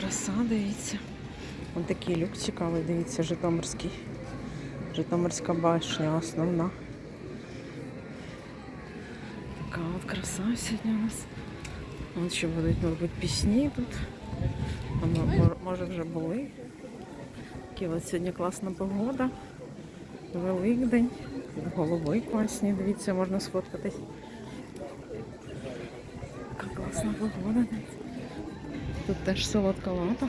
краса, дивіться. Ось такий люк цікавий, дивіться, Житомирський. Житомирська башня основна. Така от краса сьогодні у нас. От ще будуть, мабуть, пісні тут. А мо- мо- може вже були. Такі от сьогодні класна погода. Великдень. Голуби класні, дивіться, можна сфоткатись. Яка класна погода. дивіться. Тут теж солодка лата.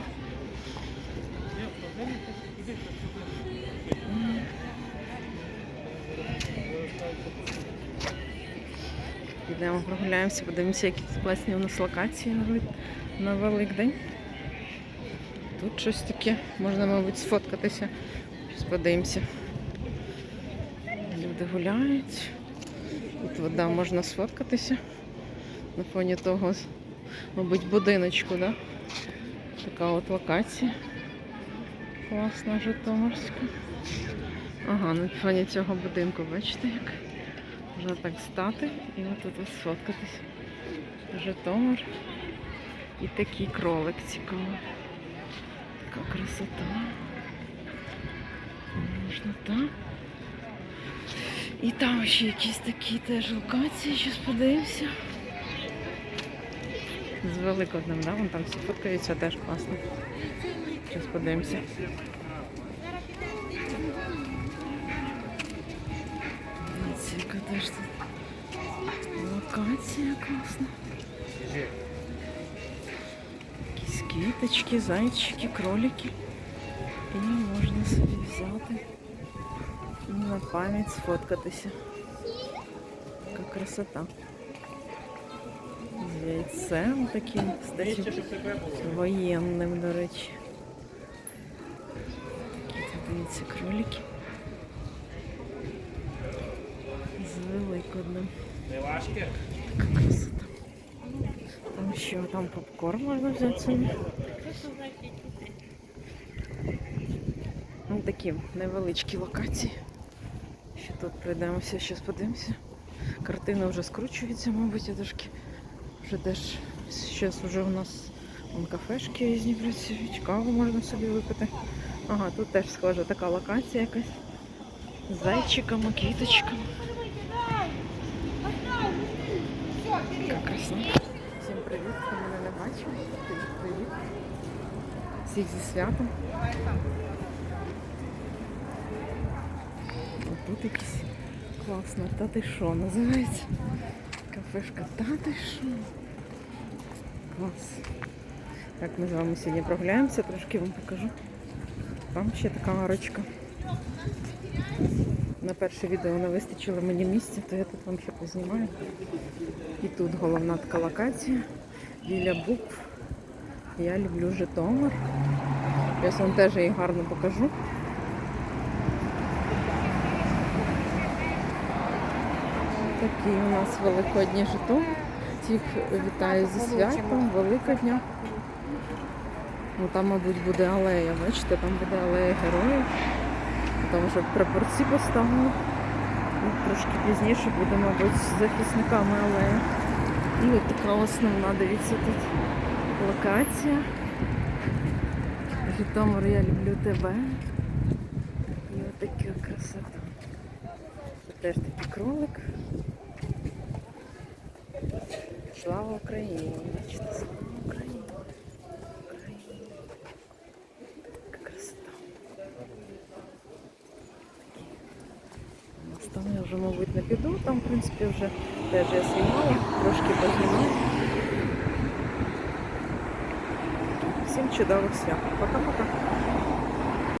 Підемо прогуляємося, подивимося, які класні у нас локації на Великдень. Тут щось таке, можна, мабуть, сфоткатися. Щось подивимося. Люди гуляють. Тут вода можна сфоткатися. На фоні того, мабуть, будиночку, да? Така от локація. Класна Житомирська. Ага, на фоні цього будинку, бачите, як можна так стати і отут ось сфоткатись. Житомир. І такий кролик цікавий. Така красота. Можна так. І там ще якісь такі теж локації, щось подивимося. З Великоднем, да? Вон там всі фоткаються, теж класно. Щось подивимося. Яка теж тут локація класна. Якісь квіточки, зайчики, кролики. І можна собі взяти на пам'ять сфоткатися. Яка красота. Яйцем таким, кстати, воєнним, до речі. Такі дивіться, кролики. З великодним. Така красота. Там що, там попкорн можна взяти. Ну, такі невеличкі локації. Ще тут пройдемося, щось подивимося. Картина вже скручується, мабуть, я трошки вже теж зараз вже у нас вон кафешки різні працюють, каву можна собі випити. Ага, тут теж схожа така локація якась. З зайчиками, квіточками. Всім привіт, хто мене не бачив. Привіт. Всіх зі святом. Тут якийсь класно. Та ти що називається? Кафешка Та ти що? Клас. Так, ми з вами сьогодні прогуляємося, трошки вам покажу. Там ще така арочка. На перше відео не вистачило мені місця, то я тут вам ще познімаю. І тут головна така локація біля букв. Я люблю Житомир. Я вам теж її гарно покажу. Такий у нас великодній Житомир. Всіх вітаю зі святом, Великодня. Ну там, мабуть, буде алея, бачите, там буде алея героїв. Там вже прапорці поставили. Ну, Трошки пізніше буде, мабуть, з захисниками алея. І от така основна, дивіться, тут локація. Житомир, я люблю тебе. І от така красота. Це теж такий кролик. Слава Україні! Бачите, слава Україні! Україні! Яка красота! У нас Там я вже, мабуть, не піду, там, в принципі, вже теж я знімала, трошки познімала. Всім чудових свят. Пока-пока.